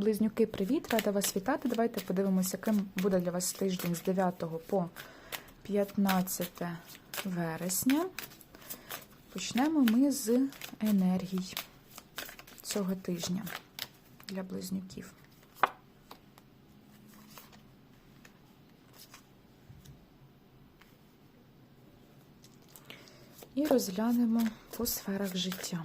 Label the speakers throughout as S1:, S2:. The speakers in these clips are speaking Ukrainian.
S1: Близнюки, привіт! Рада вас вітати. Давайте подивимося, яким буде для вас тиждень з 9 по 15 вересня. Почнемо ми з енергій цього тижня для близнюків. І розглянемо по сферах життя.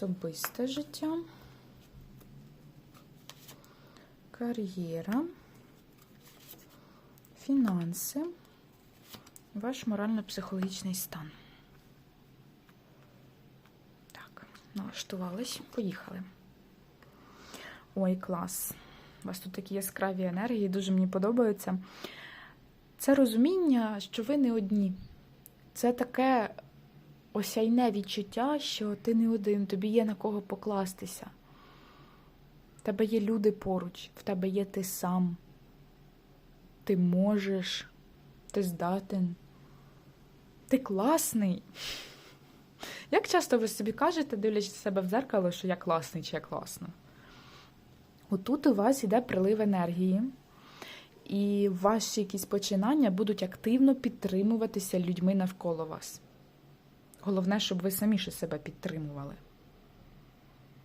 S1: Особисте життя, кар'єра, фінанси, ваш морально-психологічний стан. Так, налаштувались, поїхали. Ой, клас! У вас тут такі яскраві енергії, дуже мені подобаються. Це розуміння, що ви не одні. Це таке осяйне відчуття, що ти не один, тобі є на кого покластися. В тебе є люди поруч, в тебе є ти сам. Ти можеш, ти здатен, ти класний. Як часто ви собі кажете, дивлячись себе в дзеркало, що я класний чи я класна? Отут у вас йде прилив енергії, і ваші якісь починання будуть активно підтримуватися людьми навколо вас. Головне, щоб ви самі себе підтримували.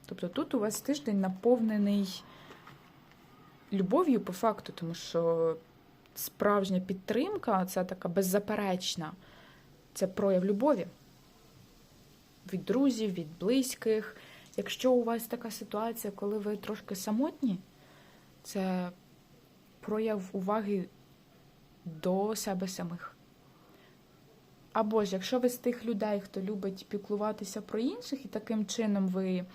S1: Тобто тут у вас тиждень наповнений любов'ю по факту, тому що справжня підтримка це така беззаперечна, це прояв любові від друзів, від близьких. Якщо у вас така ситуація, коли ви трошки самотні, це прояв уваги до себе самих. Або ж, якщо ви з тих людей, хто любить піклуватися про інших, і таким чином ви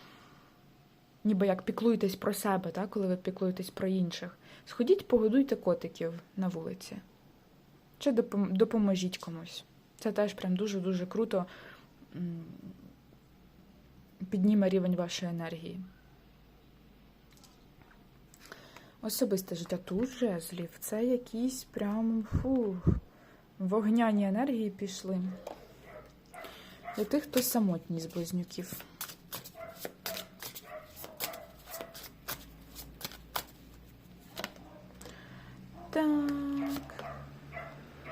S1: ніби як піклуєтесь про себе, так, коли ви піклуєтесь про інших, сходіть, погодуйте котиків на вулиці. Чи допоможіть комусь. Це теж прям дуже-дуже круто підніме рівень вашої енергії. Особисте життя тут жезлів. Це якісь прям фу, вогняні енергії пішли. Для тих, хто самотній з близнюків. Так.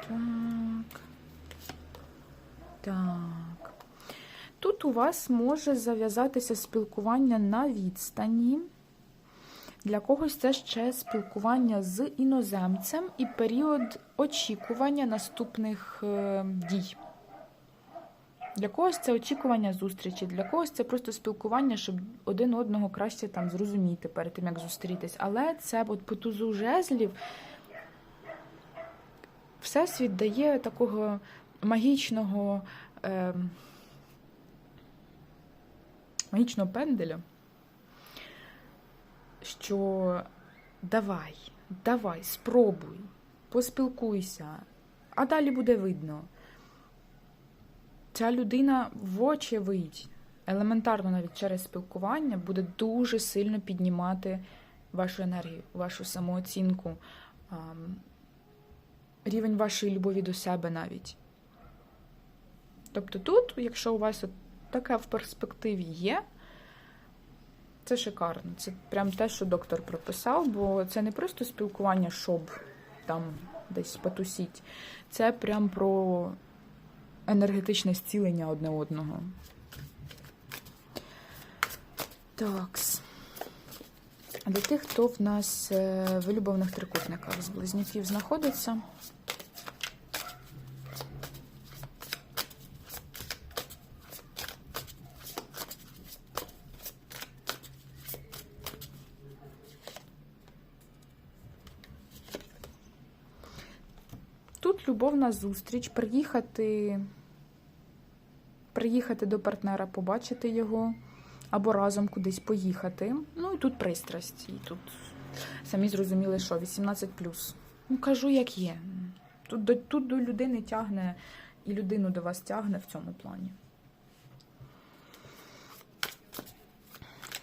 S1: Так. Так. Тут у вас може зав'язатися спілкування на відстані. Для когось це ще спілкування з іноземцем і період очікування наступних е, дій. Для когось це очікування зустрічі, для когось це просто спілкування, щоб один одного краще там зрозуміти перед тим, як зустрітись. Але це от по тузу жезлів Всесвіт дає такого магічного, е, магічного пенделя, що давай, давай, спробуй, поспілкуйся, а далі буде видно. Ця людина вочевидь, елементарно навіть через спілкування, буде дуже сильно піднімати вашу енергію, вашу самооцінку, рівень вашої любові до себе навіть. Тобто тут, якщо у вас от таке в перспективі є, це шикарно. Це прям те, що доктор прописав, бо це не просто спілкування, щоб там десь потусіть. Це прям про енергетичне зцілення одне одного. Такс. Для тих, хто в нас е, в любовних трикутниках з близнюків знаходиться. Любовна зустріч, приїхати, приїхати до партнера, побачити його, або разом кудись поїхати. Ну і тут пристрасть. І тут самі зрозуміли, що 18 Ну, кажу, як є. Тут до, тут до людини тягне, і людину до вас тягне в цьому плані.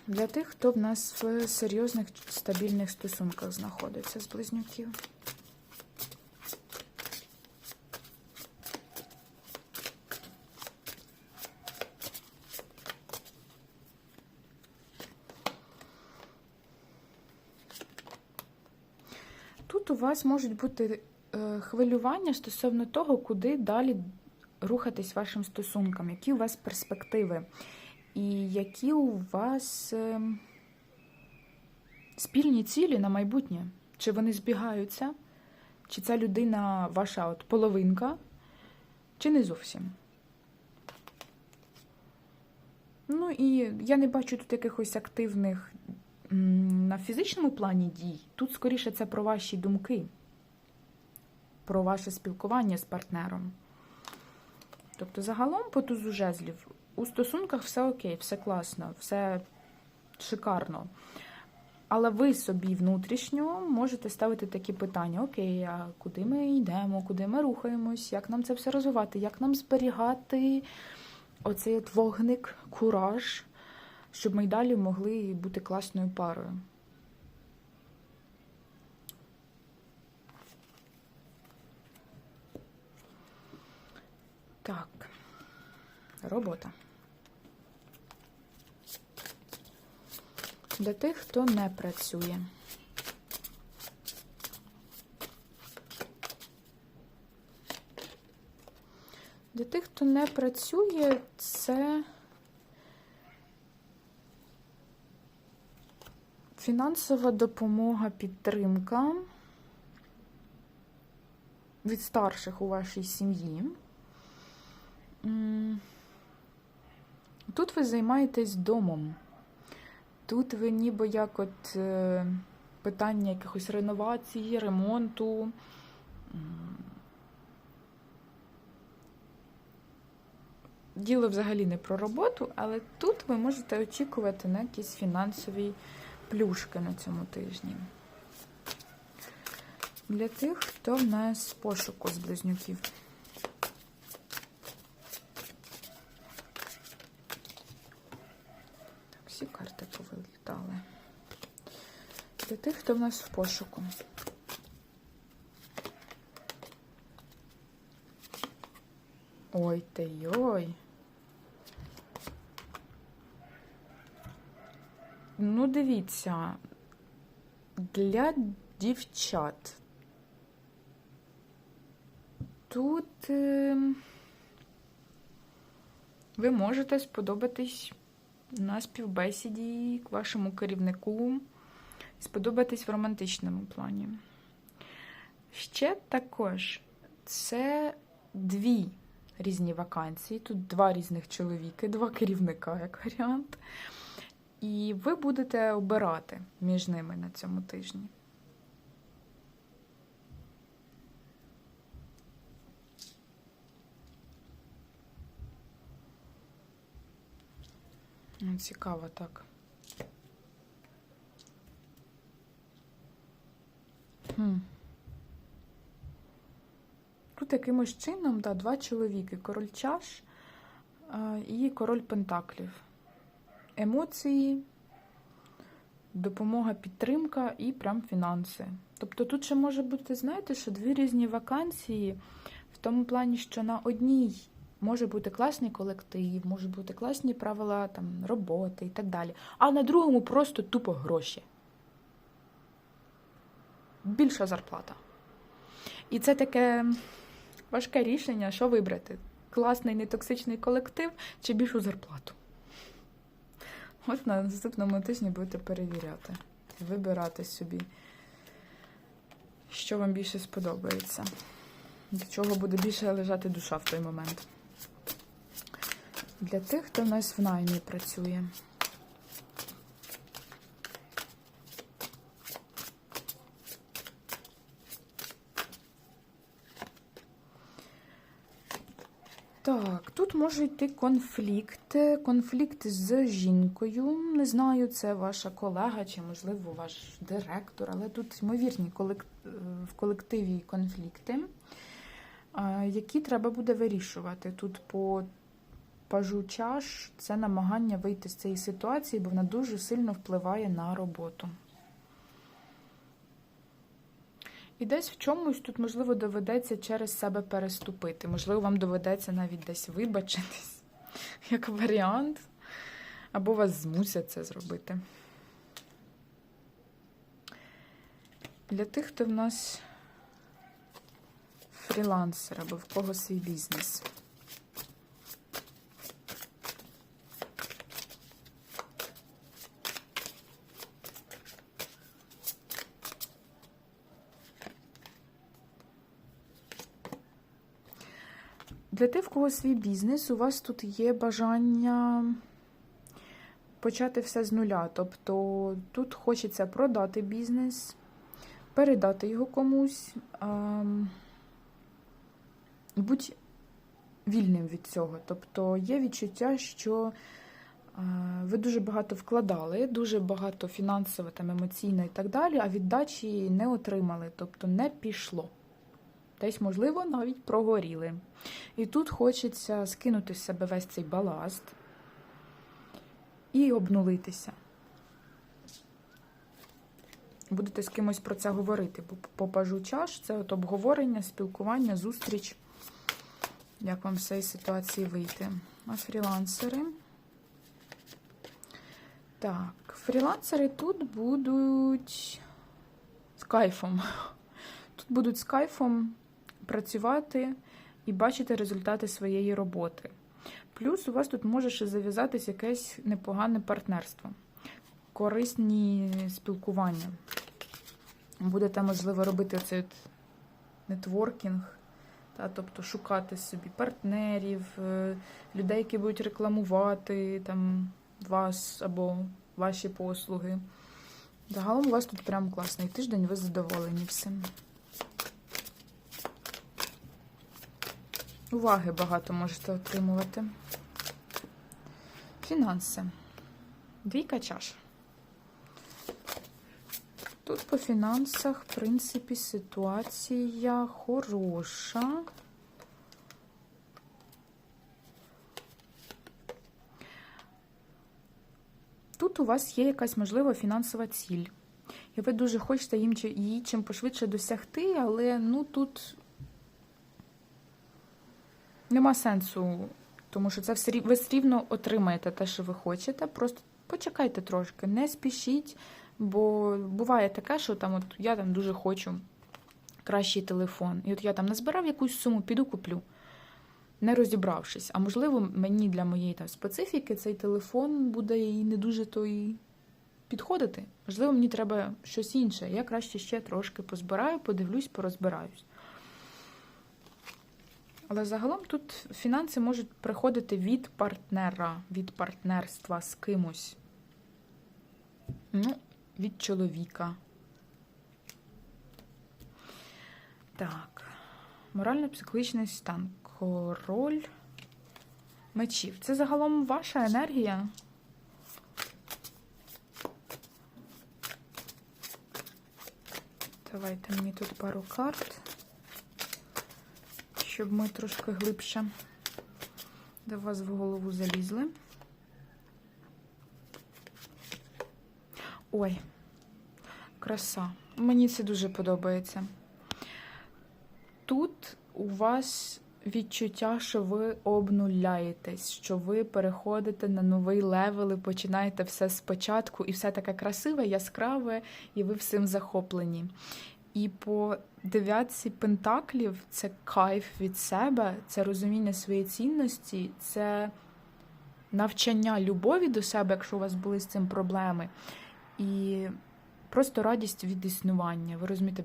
S1: Для тих, хто в нас в серйозних стабільних стосунках знаходиться з близнюків. тут у вас можуть бути е, хвилювання стосовно того, куди далі рухатись вашим стосункам, які у вас перспективи, і які у вас е, спільні цілі на майбутнє. Чи вони збігаються, чи ця людина ваша от половинка, чи не зовсім. Ну і я не бачу тут якихось активних на фізичному плані дій. Тут скоріше це про ваші думки, про ваше спілкування з партнером. Тобто, загалом по тузу жезлів у стосунках все окей, все класно, все шикарно. Але ви собі внутрішньо можете ставити такі питання: Окей, а куди ми йдемо, куди ми рухаємось, як нам це все розвивати, як нам зберігати оцей от вогник, кураж, щоб ми й далі могли бути класною парою. Так, робота. Для тих, хто не працює. Для тих, хто не працює, це фінансова допомога, підтримка від старших у вашій сім'ї. Тут ви займаєтесь домом. Тут ви ніби як от е, питання якихось реновації, ремонту. Діло взагалі не про роботу, але тут ви можете очікувати на якісь фінансові плюшки на цьому тижні. Для тих, хто в нас з пошуку з близнюків. Так, всі карти повилітали. Для тих, хто в нас в пошуку. Ой ти йой. Ну, дивіться, для дівчат. Тут е, ви можете сподобатись на співбесіді к вашому керівнику, сподобатись в романтичному плані. Ще також це дві різні вакансії. Тут два різних чоловіки, два керівника, як варіант. І ви будете обирати між ними на цьому тижні. Ну, Цікаво так. Хм. Тут якимось чином, да, два чоловіки: король чаш і король пентаклів. Емоції, допомога, підтримка і прям фінанси. Тобто тут ще може бути, знаєте, що дві різні вакансії в тому плані, що на одній може бути класний колектив, можуть бути класні правила там, роботи і так далі. А на другому просто тупо гроші. Більша зарплата. І це таке важке рішення, що вибрати: класний нетоксичний колектив чи більшу зарплату. От на наступному тижні будете перевіряти, вибирати собі, що вам більше сподобається, до чого буде більше лежати душа в той момент. Для тих, хто в нас в наймі працює. Так, тут може йти конфлікт. Конфлікт з жінкою. Не знаю, це ваша колега чи, можливо, ваш директор, але тут ймовірні в колективі конфлікти, які треба буде вирішувати. Тут по пажу чаш це намагання вийти з цієї ситуації, бо вона дуже сильно впливає на роботу. І десь в чомусь тут, можливо, доведеться через себе переступити. Можливо, вам доведеться навіть десь вибачитись, як варіант, або вас змусять це зробити. Для тих, хто в нас фрілансер або в кого свій бізнес. Для тих, в кого свій бізнес, у вас тут є бажання почати все з нуля. Тобто тут хочеться продати бізнес, передати його комусь, ем, будь вільним від цього. Тобто є відчуття, що е, ви дуже багато вкладали, дуже багато фінансово, там, емоційно і так далі, а віддачі не отримали, тобто не пішло. Десь, можливо, навіть прогоріли. І тут хочеться скинути з себе весь цей баласт і обнулитися. Будете з кимось про це говорити. Бо по пажу чаш це от обговорення, спілкування, зустріч. Як вам з цієї ситуації вийти? А фрілансери. Так, фрілансери тут будуть з кайфом. Тут будуть з кайфом працювати і бачити результати своєї роботи. Плюс у вас тут може ще зав'язатись якесь непогане партнерство, корисні спілкування. Будете, можливо, робити цей нетворкінг, та, тобто шукати собі партнерів, е, людей, які будуть рекламувати там, вас або ваші послуги. Загалом у вас тут прям класний тиждень, ви задоволені всім. Уваги багато можете отримувати. Фінанси. Двійка чаш. Тут по фінансах, в принципі, ситуація хороша. Тут у вас є якась можлива фінансова ціль. І ви дуже хочете їм її чим пошвидше досягти, але ну тут нема сенсу, тому що це все ви все рівно отримаєте те, що ви хочете. Просто почекайте трошки, не спішіть, бо буває таке, що там от я там дуже хочу кращий телефон. І от я там назбирав якусь суму, піду куплю, не розібравшись. А можливо, мені для моєї там специфіки цей телефон буде і не дуже то і підходити. Можливо, мені треба щось інше. Я краще ще трошки позбираю, подивлюсь, порозбираюсь. Але загалом тут фінанси можуть приходити від партнера, від партнерства з кимось. Ну, від чоловіка. Так. Морально-психологічний стан. Король мечів. Це загалом ваша енергія. Давайте мені тут пару карт щоб ми трошки глибше до вас в голову залізли. Ой, краса. Мені це дуже подобається. Тут у вас відчуття, що ви обнуляєтесь, що ви переходите на новий левел і починаєте все спочатку, і все таке красиве, яскраве, і ви всім захоплені. І по дев'ятці пентаклів це кайф від себе, це розуміння своєї цінності, це навчання любові до себе, якщо у вас були з цим проблеми, і просто радість від існування. Ви розумієте,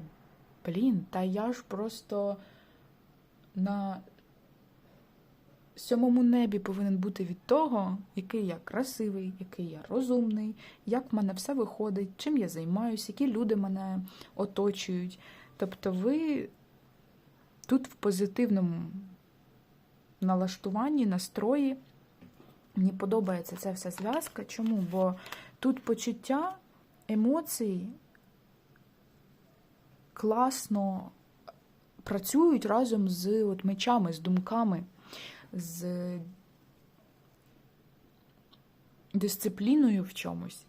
S1: блін, та я ж просто на сьомому небі повинен бути від того, який я красивий, який я розумний, як в мене все виходить, чим я займаюся, які люди мене оточують. Тобто ви тут в позитивному налаштуванні, настрої. Мені подобається ця вся зв'язка. Чому? Бо тут почуття емоцій класно працюють разом з от мечами, з думками, з дисципліною в чомусь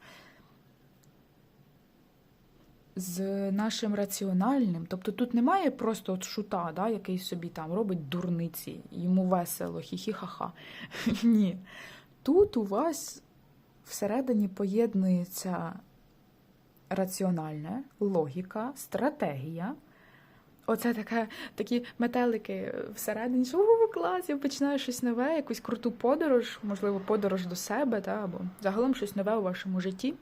S1: з нашим раціональним. Тобто тут немає просто от шута, да, який собі там робить дурниці, йому весело, хі-хі-ха-ха. Ні. Тут у вас всередині поєднується раціональне, логіка, стратегія. Оце таке, такі метелики всередині, що у клас, я починаю щось нове, якусь круту подорож, можливо, подорож до себе, та, або загалом щось нове у вашому житті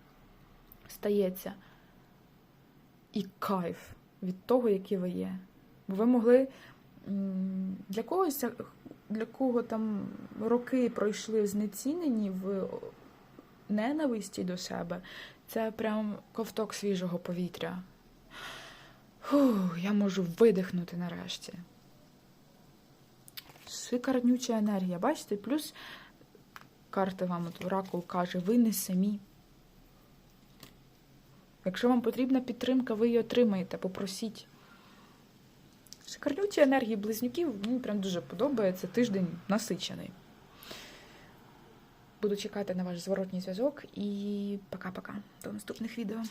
S1: стається. І кайф від того, які ви є. Бо ви могли для когось, для кого там роки пройшли в знеціненні, в ненависті до себе, це прям ковток свіжого повітря. Фух, я можу видихнути нарешті. Шикарнюча енергія, бачите? Плюс карти вам от Оракул каже, ви не самі. Якщо вам потрібна підтримка, ви її отримаєте, попросіть. Шикарнючі енергії близнюків, мені прям дуже подобається. Тиждень насичений. Буду чекати на ваш зворотній зв'язок і пока-пока. До наступних відео.